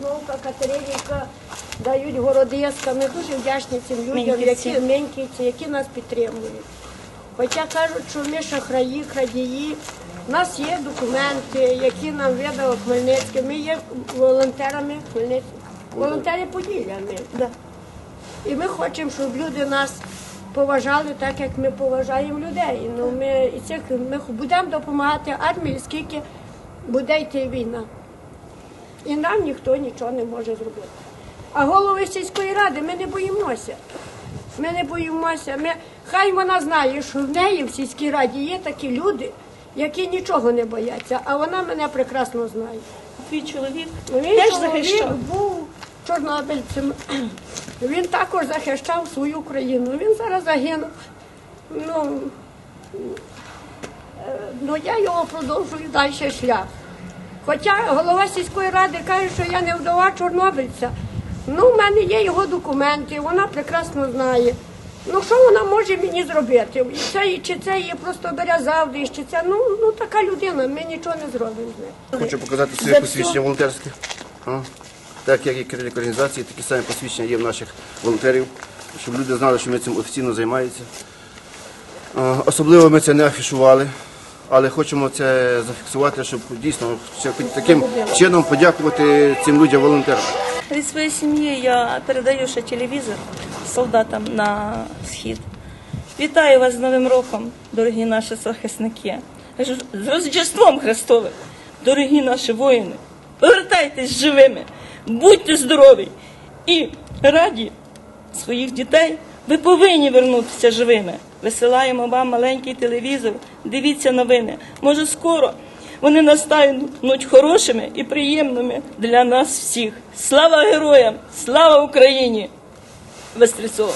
Сосновка, Катеринівка дають городиська. Ми дуже вдячні цим людям, Меньківці. які меньківці, які нас підтримують. Хоча кажуть, що ми шахраї, крадії. У нас є документи, які нам видав Хмельницький. Ми є волонтерами Хмельницького. Волонтери Поділля ми. Да. І ми хочемо, щоб люди нас поважали так, як ми поважаємо людей. Ну, ми, і цих, ми будемо допомагати армії, скільки буде йти війна. І нам ніхто нічого не може зробити. А голови сільської ради ми не боїмося. Ми не боїмося. Ми, хай вона знає, що в неї в сільській раді є такі люди, які нічого не бояться, а вона мене прекрасно знає. Твій чоловік Він теж чоловік захищав. був чорнобильцем. Він також захищав свою країну. Він зараз загинув. Ну, е, ну я його продовжую далі шлях. Хоча голова сільської ради каже, що я не вдова чорнобильця. Ну, в мене є його документи, вона прекрасно знає. Ну, що вона може мені зробити? І це, і чи це є просто бере завжди, чи це, ну, ну така людина, ми нічого не зробимо з нею. Хочу показати своє посвідчення волонтерське. О, Так як і керівник організації, такі самі посвідчення є в наших волонтерів, щоб люди знали, що ми цим офіційно займаємося. Особливо ми це не афішували, але хочемо це зафіксувати, щоб дійсно таким чином подякувати цим людям волонтерам. Від своєї сім'ї я передаю ще телевізор солдатам на схід. Вітаю вас з Новим роком, дорогі наші захисники. З Рождеством Христовим, дорогі наші воїни. Повертайтесь живими, будьте здорові і раді своїх дітей. Ви повинні вернутися живими. Висилаємо вам маленький телевізор. Дивіться новини. Може, скоро вони настануть хорошими і приємними для нас всіх. Слава героям! Слава Україні! Вестрецова!